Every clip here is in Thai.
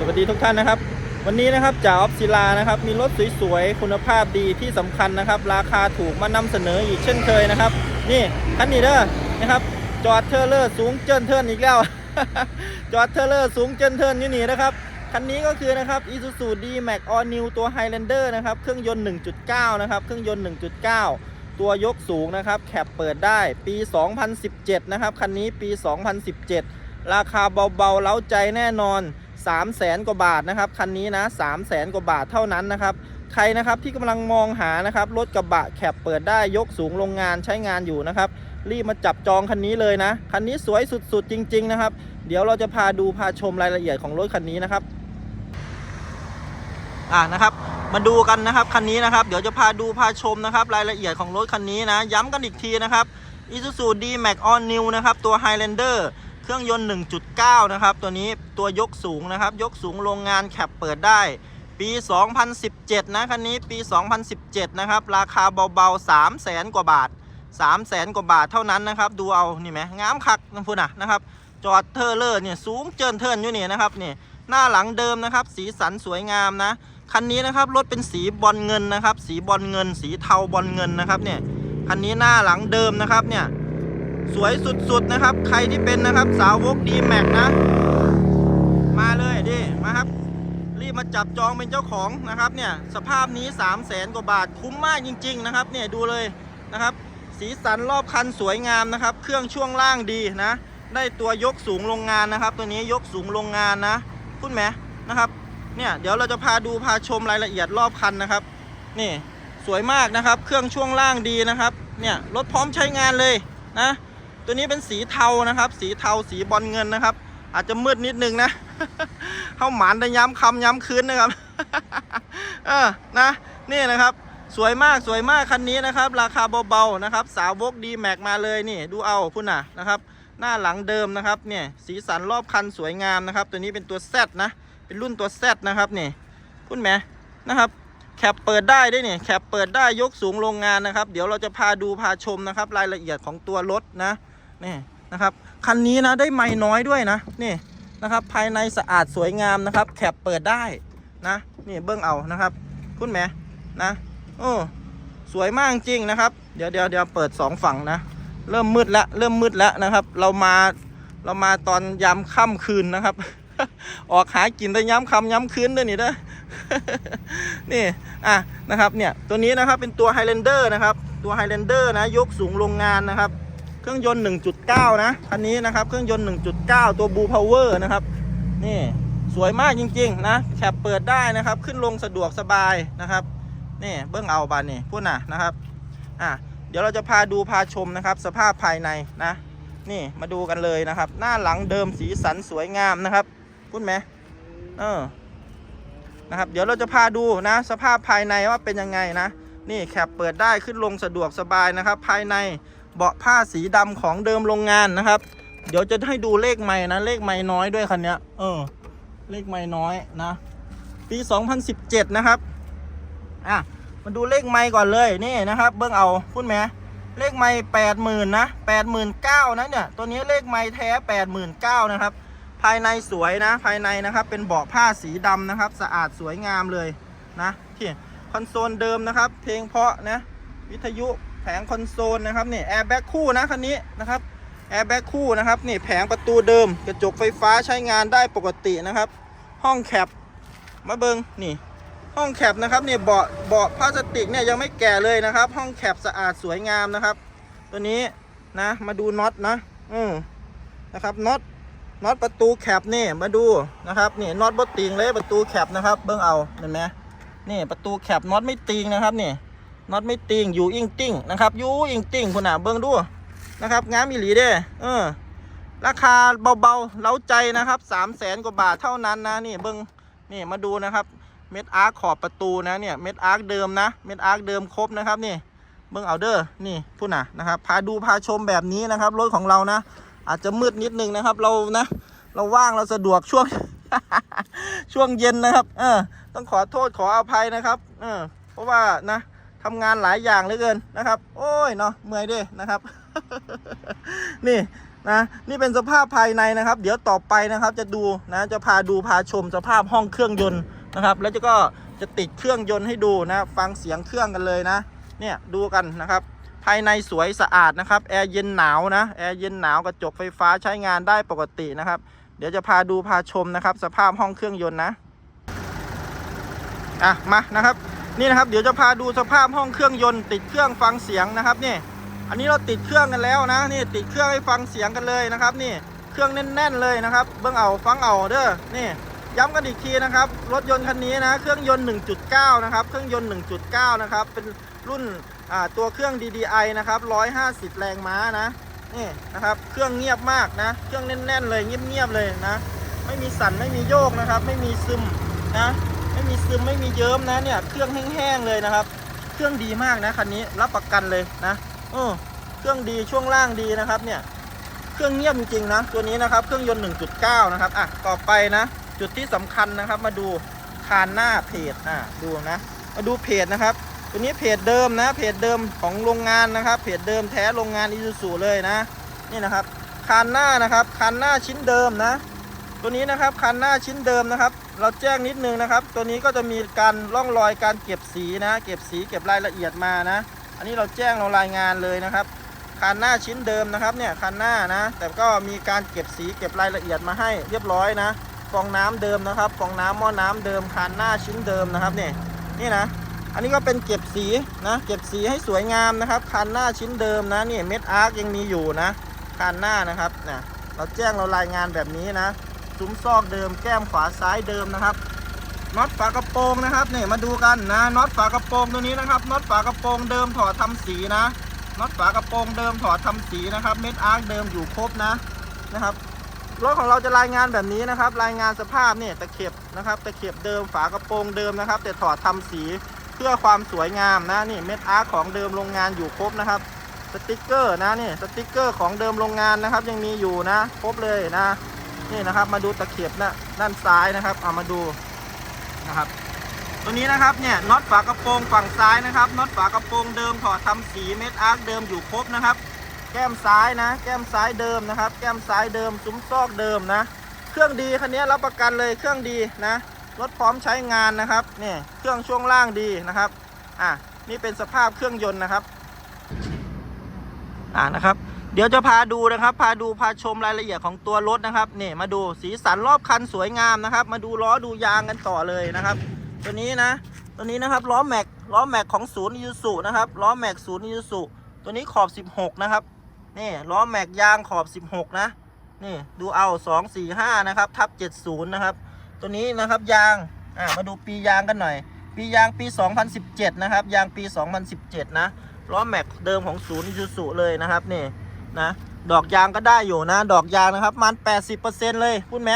สวัสดีทุกท่านนะครับ วันนี้นะครับจ่าออฟศิลานะครับ มีรถสวยๆ คุณภาพดีที่สำคัญนะครับ ราคาถูกมานำเสนออีกเช่นเคยนะครับ นี่คันนี้เด้อนะครับ จอดเทเลอร์สูงเจิ้นเทินอีกแล้ว จอดเทเลอร์สูงเจิ้นเทินอยู่นี่นะครับคันนี้ก็คือนะครับ Isuzu D-Max All New ตัว Highlander นะครับ เครื่องยนต์ 1.9 นะครับ เครื่องยนต์ 1.9 ตัวยกสูงนะครับ แคปเปิดได้ปี 2017 นะครับ คันนี้ปี 2017 ราคาเบาๆ เล้าใจแน่นอน 3 0 0แสนกว่าบาทนะครับคันนี้นะ3 0 0แสนกว่าบาทเท่านั้นนะครับใครนะครับที่กำลังมองหานะครับรถกระบะแคปเปิดได้ยกสูงโรงงานใช้งานอยู่นะครับรีบมาจับจองคันนี้เลยนะคันนี้สวยสุดๆจริง ๆ นะครับ เดี๋ยวเราจะพาดูพาชมรายละเอียดของรถคันนี้นะครับอ่านะครับมาดูกันนะครับคันนี้นะครับ เดี๋ยวจะพาดูพาชมนะครับ รายละเอียดของรถคันนี้นะ ย้ำกันอีกทีนะครับ Isuzu D-Max All New นะครับตัว Highlander เครื่องยนต์ 1.9 นะครับ ตัวนี้ตัวยกสูงนะครับ ยกสูงโรงงานแคปเปิดได้ ปี 2017 นะคันนี้ปี 2017 นะครับ ราคาเบาๆ 3 0 0แสนกว่าบาท 3 0 0แสนกว่าบาทเท่านั้นนะครับ ดูเอา นี่ไหมงามคักนะพูนะนะครับ จอดเทอร์เลอร์เนี่ยสูงเจินเทินอยู่นี่นะครับนี่หน้าหลังเดิมนะครับ สีสันสวยงามนะ คันนี้นะครับรถเป็นสีบอลเงินนะครับ สีบอลเงิน สีเทาบอลเงินนะครับเนี่ยคันนี้หน้าหลังเดิมนะครับเนี่ย สวยสุดๆนะครับ ใครที่เป็นนะครับสาวกดีแม็กนะ มาเลยดิมาครับ รีบมาจับจองเป็นเจ้าของนะครับเนี่ยสภาพนี้ 3 0 0แสนกว่าบาทคุ้มมากจริง ๆ นะครับเนี่ยดูเลยนะครับ สีสันรอบคันสวยงามนะครับ เครื่องช่วงล่างดีนะ ได้ตัวยกสูงโรงงานนะครับ ตัวนี้ยกสูงโรงงานนะคุณแม่นะครับเนี่ยเดี๋ยวเราจะพาดูพาชมรายละเอียดรอบคันนะครับ นี่สวยมากนะครับ เครื่องช่วงล่างดีนะครับ เนี่ยรถพร้อมใช้งานเลยนะ ตัวนี้เป็นสีเทานะครับ สีเทาสีบอลเงินนะครับ อาจจะมืดนิดนึงนะเข้าหมานได้ย้ำคำย้ำคืนนะครับเออนะนี่นะครับ สวยมากสวยมากคันนี้นะครับ ราคาเบาๆนะครับ สาวกดีแม็กมาเลยนี่ ดูเอาพุ่นน่ะนะครับ หน้าหลังเดิมนะครับเนี่ยสีสันรอบคันสวยงามนะครับ ตัวนี้เป็นตัว Z นะ เป็นรุ่นตัว Z นะครับนี่คุณแม่นะครับแคปเปิดได้ด้วยนี่ยแคปเปิดได้ยกสูงโรงงานนะครับ เดี๋ยวเราจะพาดูพาชมนะครับ รายละเอียดของตัวรถนะ นี่นะครับคันนี้นะได้ไม่น้อยด้วยนะนี่นะครับ ภายในสะอาดสวยงามนะครับแคปเปิดได้นะนี่เบิ้องเอานะครับ คุณแม่นะโอ้สวยมากจริงนะครับ เดี๋ยวเดี๋ยวเดี๋ยวเปิดสองฝั่งนะ เริ่มมืดแล้วเริ่มมืดแล้วนะครับ เรามาเรามาตอนยามค่ำคืนนะครับ ออกหากินแต่ย้ำค่ำย้ำคืนด้วยนี่เด้อนี่อะนะครับเนี่ยตัวนี้นะครับเป็นตัว Highlander นะครับ ตัว Highlander นะยกสูงโรงงานนะครับ เครื่องยนต์ 1.9 นะคันนี้นะครับ เครื่องยนต์ 1.9 ตัว Blue Power นะครับ นี่สวยมากจริง ๆ นะแคปเปิดได้นะครับ ขึ้นลงสะดวกสบายนะครับ นี่เบื้องเอาบานนี่พูดน่ะนะครับ อะเดี๋ยวเราจะพาดูพาชมนะครับ สภาพภายในนะ นี่มาดูกันเลยนะครับ หน้าหลังเดิมสีสันสวยงามนะครับพูดไหมเออนะครับเดี๋ยวเราจะพาดูนะ สภาพภายในว่าเป็นยังไงนะ นี่แคปเปิดได้ขึ้นลงสะดวกสบายนะครับ ภายใน เบาะผ้าสีดำของเดิมโรงงานนะครับ เดี๋ยวจะให้ดูเลขไม้นะเลขไม้น้อยด้วยคันนี้เออ เลขไม้น้อยนะ ปี 2017 นะครับอะมาดูเลขไม่ก่อนเลยนี่นะครับ เบิ้องเอาพูดไหมเลขไม่แปดหมื่นนะแปดหมื่นเก้านะเนี่ยตัวนี้เลขไม่แท้แปดหมื่นเก้านะครับ ภายในสวยนะ ภายในนะครับ เป็นเบาะผ้าสีดำนะครับ สะอาดสวยงามเลยนะที่คอนโซลเดิมนะครับ เพลงเพาะนะ วิทยุ งคอนโซลนะครับนี่แอร์แบ็กคู่นะคันนี้นะครับแอร์แบ็กคู่นะครับนี่แผงประตูเดิม กระจกไฟฟ้าใช้งานได้ปกตินะครับ ห้องแคปมาเบิงนี่ ห้องแคปนะครับนี่เบาะเบาะพลาสติกเนี่ยยังไม่แก่เลยนะครับ ห้องแคปสะอาดสวยงามนะครับ ตัวนี้นะมาดูน็อตนะอืมนะครับน็อตน็อตประตูแคปนี่มาดูนะครับนี่น็อตบดติงเลยประตูแคปนะครับ เบิ้งเอาเห็นไหมนี่ประตูแคปน็อตไม่ติงนะครับนี่ น็อตไม่ติงอยู่อิงติ้งนะครับอยู่อิงติ้งคุณอะเบิ้งดูนะครับงามอีหลีเด้เออ ราคาเบาๆเล้าใจนะครับสามแสนกว่าบาทเท่านั้นนะนี่เบิ้งนี่มาดูนะครับ เม็ดอาร์คขอบประตูนะเนี่ยเม็ดอาร์คเดิมนะเม็ดอาร์คเดิมครบนะครับนี่เบิ้งเอาเด้อนี่พูดนะนะครับพาดูพาชมแบบนี้นะครับรถของเรานะ อาจจะมืดนิดนึงนะครับ เรานะ เราว่างเราสะดวกช่วง ช่วงเย็นนะครับ เออ ต้องขอโทษขออภัยนะครับ เออ เพราะว่านะ ทำงานหลายอย่างเหลือเกินนะครับ โอ้ยเนาะเมื่อยด้วยนะครับ นี่นะนี่เป็นสภาพภายในนะครับ เดี๋ยวต่อไปนะครับ จะดูนะจะพาดูพาชมสภาพห้องเครื่องยนต์นะครับ แล้วจะก็จะติดเครื่องยนต์ให้ดูนะ ฟังเสียงเครื่องกันเลยนะ เนี่ยดูกันนะครับ ภายในสวยสะอาดนะครับแอร์เย็นหนาวนะแอร์เย็นหนาวกระจกไฟฟ้าใช้งานได้ปกตินะครับ เดี๋ยวจะพาดูพาชมนะครับ สภาพห้องเครื่องยนต์นะอะมานะครับ นี่นะครับเดี๋ยวจะพาดูสภาพห้องเครื่องยนต์ ติดเครื่องฟังเสียงนะครับนี่อันนี้เราติดเครื่องกันแล้วนะนี่ติดเครื่องให้ฟังเสียงกันเลยนะครับ นี่เครื่องแน่น ๆเลยนะครับ เบื้องเอาฟังเอาเด้อนี่ย้ำกันอีกทีนะครับรถยนต์คันนี้นะเครื่องยนต์ 1.9 นะครับเครื่องยนต์ 1.9 นะครับเป็นรุ่นตัวเครื่อง DDI นะครับ 150 แรงม้านะนี่นะครับเครื่องเงียบมากนะ เครื่องแน่น ๆ เลยเงียบๆเลยนะ ไม่มีสั่นไม่มีโยกนะครับ ไม่มีซึมนะ ไม่มีซึมไม่มีเยิ้มนะเนี่ยเครื่องแห้งๆเลยนะครับ เครื่องดีมากนะคันนี้รับประกันเลยนะเออเครื่องดีช่วงล่างดีนะครับเนี่ยเครื่องเงียบจริงๆนะตัวนี้นะครับเครื่องยนต์ 1.9 นะครับอะต่อไปนะ จุดที่สำคัญนะครับ มาดูคานหน้าเพจอะดูนะ มาดูเพจนะครับ ตัวนี้เพจเดิมนะเพจเดิมของโรงงานนะครับ เพจเดิมแท้โรงงานอิซูซูเลยนะ นี่นะครับคานหน้านะครับคานหน้าชิ้นเดิมนะ ตัวนี้นะครับคานหน้าชิ้นเดิมนะครับ เราแจ้งนิดนึงนะครับ ตัวนี้ก็จะมีการร่องรอยการเก็บสีนะ เก็บสีเก็บรายละเอียดมานะ อันนี้เราแจ้งเรารายงานเลยนะครับคันหน้าชิ้นเดิมนะครับเนี่ยคันหน้านะ แต่ก็มีการเก็บสีเก็บรายละเอียดมาให้เรียบร้อยนะฟองน้ำเดิมนะครับฟองน้ำหม้อน้ำเดิมคันหน้าชิ้นเดิมนะครับเนี่ยนี่นะ อันนี้ก็เป็นเก็บสีนะ เก็บสีให้สวยงามนะครับคันหน้าชิ้นเดิมนะนี่เม็ดอาร์คยังมีอยู่นะคันหน้านะครับนะเราแจ้งเรารายงานแบบนี้นะ ซุ้มซอกเดิมแก้มขวาซ้ายเดิมนะครับน็อตฝากระโปรงนะครับเนี่ยมาดูกันนะน็อตฝากระโปรงตัวนี้นะครับน็อตฝากระโปรงเดิมถอดทำสีนะน็อตฝากระโปรงเดิมถอดทำสีนะครับ เม็ดอาร์คเดิมอยู่ครบนะนะครับรถของเราจะรายงานแบบนี้นะครับ รายงานสภาพเนี่ยตะเข็บนะครับตะเข็บเดิมฝากระโปรงเดิมนะครับ แต่ถอดทำสีเพื่อความสวยงามนะนี่เม็ดอาร์คของเดิมโรงงานอยู่ครบนะครับ สติกเกอร์นะนี่สติกเกอร์ของเดิมโรงงานนะครับ ยังมีอยู่นะ ครบเลยนะ นี่นะครับ มาดูตะเข็บนะด้านซ้ายนะครับ เอามาดูนะครับ ตัวนี้นะครับเนี่ยน็อตฝากระโปรงฝั่งซ้ายนะครับน็อตฝากระโปรงเดิมถอดทำสีเม็ดอาร์คเดิมอยู่ครบนะครับ แก้มซ้ายนะ แก้มซ้ายเดิมนะครับ แก้มซ้ายเดิมซุ้มซอกเดิมนะ เครื่องดีคันนี้รับประกันเลยเครื่องดีนะรถพร้อมใช้งานนะครับนี่เครื่องช่วงล่างดีนะครับอะนี่เป็นสภาพเครื่องยนต์นะครับ อ่านะครับ ดี๋ยวจะพาดูนะครับ พาดูพาชมรายละเอียดของตัวรถนะครับนี่มาดูสีสันรอบคันสวยงามนะครับ มาดูล้อดูยางกันต่อเลยนะครับ ตัวนี้นะ ตัวนี้นะครับล้อแม็กล้อแม็กของศูนย์ยูสุนะครับล้อแม็กศูนย์ยูสุตัวนี้ขอบ 16 นะครับนี่ล้อแม็กยางขอบ 16 นะ นี่ดูเอา 2 4 5 นะครับทับ 70 นะครับ ตัวนี้นะครับยางอ่ามาดูปียางกันหน่อย ปียางปี 2017 นะครับ ยางปี 2017 นะล้อแม็กเดิมของศูนย์ยูสุเลยนะครับนี่ นะ ดอกยางก็ได้อยู่นะ ดอกยางนะครับมัน 80%เลยพูดไหม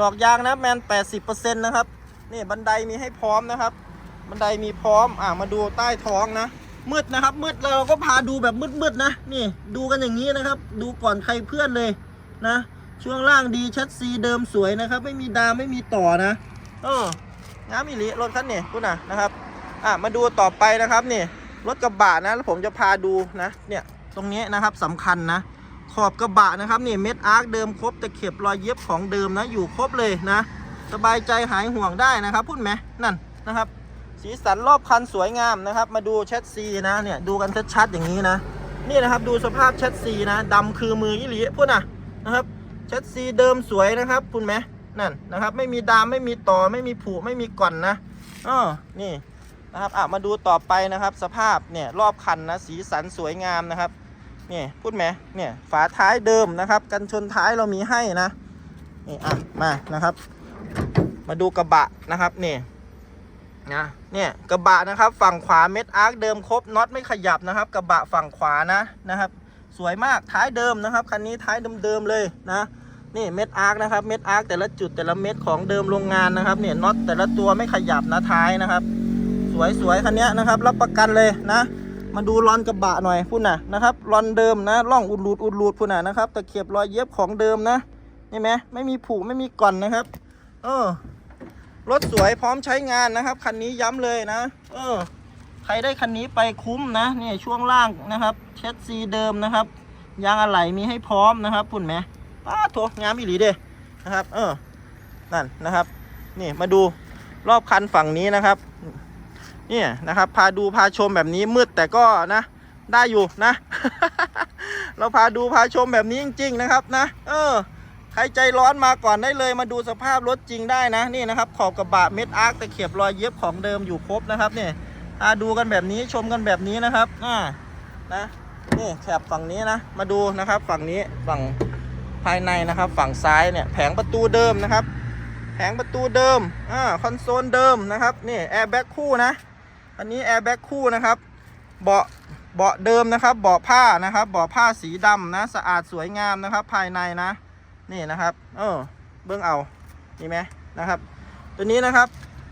ดอกยางนะแมน80%นะครับนี่บันไดมีให้พร้อมนะครับ บันไดมีพร้อมอ่ามาดูใต้ท้องนะ มืดนะครับ มืดเราก็พาดูแบบมืดๆนะ นี่ดูกันอย่างนี้นะครับ ดูก่อนใครเพื่อนเลยนะ ช่วงล่างดีชัดซีเดิมสวยนะครับ ไม่มีดามไม่มีต่อนะเอองามอีลีรถคันนี้คุณนะนะครับ อ่ามาดูต่อไปนะครับนี่รถกระบะนะแล้วผมจะพาดูนะ เนี่ย ตรงนี้นะครับสำคัญนะ ขอบกระบะนะครับนี่เม็ดอาร์คเดิมครบตะเข็บรอยเย็บของเดิมนะอยู่ครบเลยนะ สบายใจหายห่วงได้นะครับพูดไหมนั่นนะครับ สีสันรอบคันสวยงามนะครับ มาดูแชทซีนะเนี่ยดูกันชัดๆอย่างนี้นะนี่นะครับดูสภาพแชทซีนะดำคือมือยี่หลีพูดนะนะครับแชทซีเดิมสวยนะครับคุณไหมนั่นนะครับไม่มีดามไม่มีต่อไม่มีผุไม่มีก่อนนะอ๋อนี่นะครับอะมาดูต่อไปนะครับ สภาพเนี่ยรอบคันนะสีสันสวยงามนะครับ นี่พูดไหมเนี่ยฝาท้ายเดิมนะครับ กันชนท้ายเรามีให้นะนี่อะมานะครับ มาดูกระบะนะครับนี่นะเนี่ยกระบะนะครับ ฝั่งขวาเม็ดอาร์คเดิมครบน็อตไม่ขยับนะครับ กระบะฝั่งขวานะนะครับ สวยมากท้ายเดิมนะครับคันนี้ท้ายเดิมๆเลยนะนี่เม็ดอาร์คนะครับเม็ดอาร์คแต่ละจุดแต่ละเม็ดของเดิมโรงงานนะครับเนี่ยน็อตแต่ละตัวไม่ขยับนะท้ายนะครับ สวยๆคันนี้นะครับ รับประกันเลยนะ มาดูรอนกระบะหน่อยพุ่นน่ะนะครับรอนเดิมนะร่องอุดรูดอุดรูดพุ่นน่ะนะครับตะเข็บรอยเย็บของเดิมนะนี่ไหมไม่มีผุไม่มีก่อนนะครับ เออรถสวยพร้อมใช้งานนะครับคันนี้ย้ำเลยนะ เออ ใครได้คันนี้ไปคุ้มนะเนี่ยช่วงล่างนะครับเชสซีเดิมนะครับยางอะไหล่มีให้พร้อมนะครับพุ่นไหมป้าโถงามอีหลีเด้นะครับ เออนั่นนะครับ นี่มาดูรอบคันฝั่งนี้นะครับ เนี่ยนะครับ พาดูพาชมแบบนี้มืดแต่ก็นะ ได้อยู่นะ เราพาดูพาชมแบบนี้จริง ๆ นะครับนะ เออ ใครใจร้อนมาก่อนได้เลยมาดูสภาพรถจริงได้นะนี่นะครับ ขอบกระบะเม็ดอาร์คตะเข็บรอยเย็บของเดิมอยู่ครบนะครับเนี่ยพาดูกันแบบนี้ชมกันแบบนี้นะครับอ่านะนี่แถบฝั่งนี้นะ มาดูนะครับ ฝั่งนี้ฝั่งภายในนะครับ ฝั่งซ้ายเนี่ยแผงประตูเดิมนะครับ แผงประตูเดิมอ่าคอนโซลเดิมนะครับนี่แอร์แบ็กคู่นะ อันนี้แอร์แบ็กคู่นะครับ เบาะเบาะเดิมนะครับ เบาะผ้านะครับ เบาะผ้าสีดำนะสะอาดสวยงามนะครับ ภายในนะ นี่นะครับ เออเบื้องเอานี่ไหมนะครับ ตัวนี้นะครับ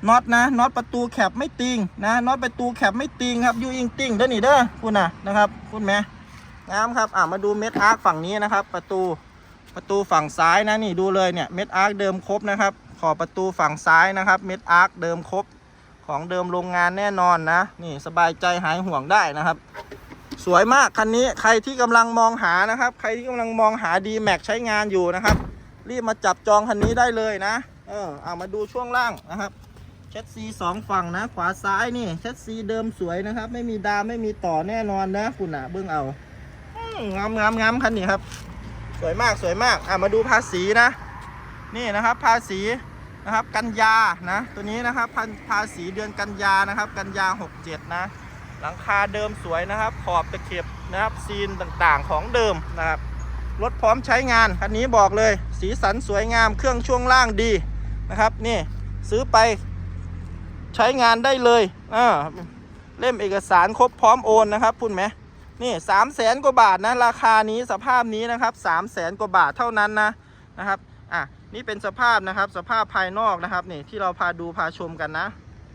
น็อตนะน็อตประตูแคบไม่ติงนะน็อตประตูแคบไม่ติงครับยูอิงติงเด้อนี่เด้อคุณนะนะครับคุณแม่งามครับอะมาดูเม็ดอาร์คฝั่งนี้นะครับ ประตูประตูฝั่งซ้ายนะนี่ดูเลยเนี่ยเม็ดอาร์คเดิมครบนะครับ ขอบประตูฝั่งซ้ายนะครับ เม็ดอาร์คเดิมครบ ของเดิมโรงงานแน่นอนนะ นี่สบายใจหายห่วงได้นะครับ สวยมากคันนี้ใครที่กำลังมองหานะครับ ใครที่กำลังมองหา d m a x ใช้งานอยู่นะครับ รีบมาจับจองคันนี้ได้เลยนะ เออเอามาดูช่วงล่างนะครับเชสซีสองฝั่งนะ ขวาซ้ายนี่เชสซีเดิมสวยนะครับ ไม่มีดามไม่มีต่อแน่นอนนะคุณอะเบื้องเอาองามงามงามคันนี้ครับ สวยมากสวยมากอะมาดูภาษีนะ นี่นะครับ ภาษี นะครับ กันยานะ ตัวนี้นะครับพันภาษีเดือนกันยานะครับ กันยา 67 นะ หลังคาเดิมสวยนะครับ ขอบตะเข็บนะครับ ซีนต่างๆของเดิมนะครับรถพร้อมใช้งานคันนี้บอกเลย สีสันสวยงามเครื่องช่วงล่างดีนะครับนี่ซื้อไปใช้งานได้เลยอ่าเล่มเอกสารครบพร้อมโอนนะครับพูดไหมนี่สามแสนกว่าบาทนะ ราคานี้สภาพนี้นะครับสามแสนกว่าบาทเท่านั้นนะนะครับ นี่เป็นสภาพนะครับ สภาพภายนอกนะครับนี่ที่เราพาดูพาชมกันนะ